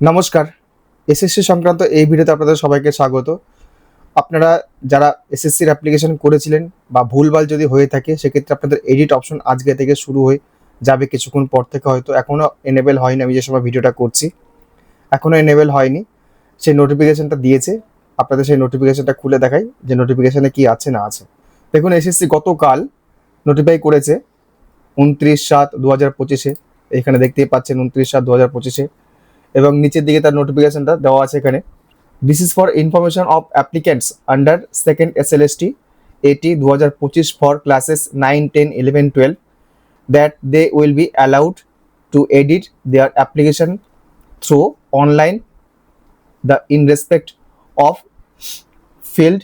নমস্কার। এসএসসি সংক্রান্ত এই ভিডিওতে আপনাদের সবাইকে স্বাগত। আপনারা যারা এসএসসির অ্যাপ্লিকেশন করেছিলেন বা ভুলভাল যদি হয়ে থাকে, সেক্ষেত্রে আপনাদের এডিট অপশন আজকে থেকে শুরু হয়ে যাবে কিছুক্ষণ পর থেকে, হয়তো এখনও এনেবেল হয়নি। আমি যে সময় ভিডিওটা করছি এখনও এনেবেল হয়নি। সেই নোটিফিকেশানটা দিয়েছে। আপনাদের সেই নোটিফিকেশনটা খুলে দেখাই যে নোটিফিকেশনে কি আছে, না আছে। দেখুন এসএসসি গতকাল নোটিফাই করেছে, উনত্রিশ সাত দু হাজার পঁচিশে। এখানে দেখতেই পাচ্ছেন, উনত্রিশ সাত দু হাজার পঁচিশে। এবং নিচের দিকে তার নোটিফিকেশনটা দেওয়া আছে এখানে। This is for information of applicants under second S L S T এটি দু হাজার পঁচিশ for classes nine ten eleven twelve that they will be allowed to edit their application through online the in respect of field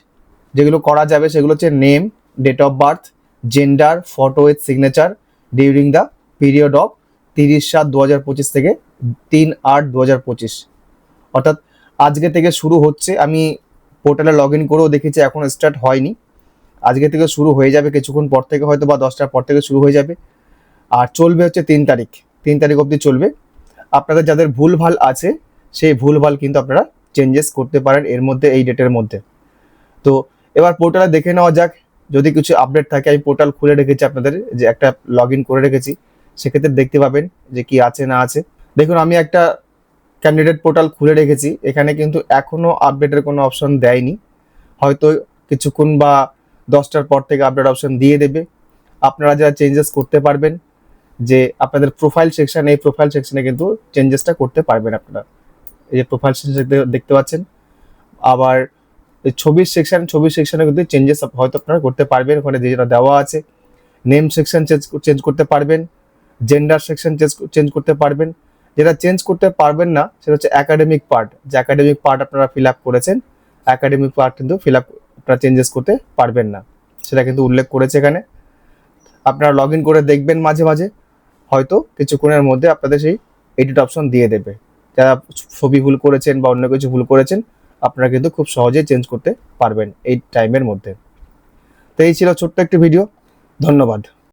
যেগুলো করা যাবে সেগুলো হচ্ছে name date of birth gender photo with signature during the period of তিরিশ সাত দু হাজার পঁচিশ থেকে তিন আট দু হাজার পঁচিশ। অর্থাৎ আজকে থেকে শুরু হচ্ছে, আমি পোর্টালে লগ ইন করেও দেখেছি, এখন স্টার্ট হয়নি। আজকে থেকে শুরু হয়ে যাবে কিছুক্ষণ পর থেকে, হয়তো বা দশটার পর থেকে শুরু হয়ে যাবে। আর চলবে হচ্ছে তিন তারিখ। তিন তারিখ অবধি চলবে। আপনাদের যাদের ভুলভাল আছে, সেই ভুলভাল কিন্তু আপনারা চেঞ্জেস করতে পারেন এর মধ্যে, এই ডেটের মধ্যে। তো এবার পোর্টালে দেখে নেওয়া যাক, যদি কিছু আপডেট থাকে, আমি পোর্টাল খুলে রেখেছি আপনাদের, যে একটা লগ ইন করে রেখেছি, সেক্ষেত্রে দেখতে পাবেন যে কি আছে না আছে। দেখুন, আমি একটা ক্যান্ডিডেট পোর্টাল খুলে রেখেছি। এখানে কিন্তু এখনও আপডেটের কোনো অপশন দেয়নি। হয়তো কিছুক্ষণ বা দশটার পর থেকে আপডেট অপশন দিয়ে দেবে। আপনারা যা চেঞ্জেস করতে পারবেন, যে আপনাদের প্রোফাইল সেকশন এই প্রোফাইল সেকশনে কিন্তু চেঞ্জেসটা করতে পারবেন আপনারা। এই যে প্রোফাইল সেকশন দেখতে পাচ্ছেন, আবার ছবির সেকশন ছবির সেকশনে কিন্তু চেঞ্জেস হয়তো আপনারা করতে পারবেন। ওখানে যেটা দেওয়া আছে নেম সেকশন চেঞ্জ করতে পারবেন জেন্ডার সেকশন চেঞ্জ করতে পারবেন। যেটা চেঞ্জ করতে পারবেন না, সেটা হচ্ছে একাডেমিক পার্ট যে একাডেমিক পার্ট আপনারা ফিল আপ করেছেন একাডেমিক পার্ট কিন্তু ফিল আপ আপনারা চেঞ্জেস করতে পারবেন না। সেটা কিন্তু উল্লেখ করেছে এখানে। আপনারা লগ ইন করে দেখবেন মাঝে মাঝে, হয়তো কিছুক্ষণের মধ্যে আপনাদের সেই এডিট অপশন দিয়ে দেবে। যারা ছবি ভুল করেছেন বা অন্য কিছু ভুল করেছেন, আপনারা কিন্তু খুব সহজেই চেঞ্জ করতে পারবেন এই টাইমের মধ্যে। তো এই ছিল ছোট্ট একটি ভিডিও ধন্যবাদ।